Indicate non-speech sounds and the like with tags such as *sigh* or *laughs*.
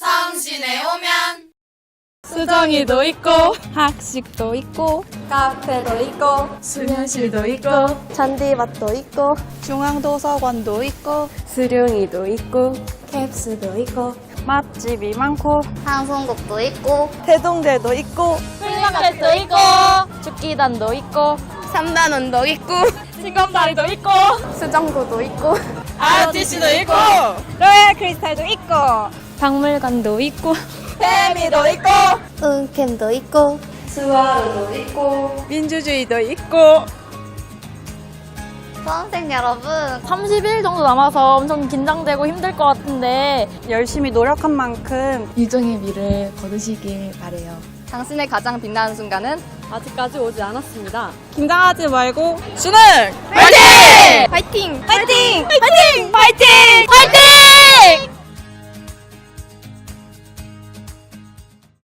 성신에 오면 수정이도 있고 학식도 있고 카페도 있고 수면실도 있고 잔디밭도 있고 중앙도서관도 있고 수룡이도 있고 캡스도 있고 맛집이 많고 방송국도 있고 대동대도 있고 플리마켓도 있고 죽기단도 있고 삼단원도 있고 징검다리도 있고 수정구도 있고 아티씨도 있고 로얄 크리스탈도 있고 박물관도 있고 *laughs* 페미도 있고 은캠도 있고 스와로도 있고 민주주의도 있고 수험생 여러분 30일 정도 남아서 엄청 긴장되고 힘들 것 같은데 열심히 노력한 만큼 유정의 미를 거두시길 바래요. 당신의 가장 빛나는 순간은 아직까지 오지 않았습니다. 긴장하지 말고 수능 파이팅! 파이팅! 파이팅! 파이팅! 파이팅!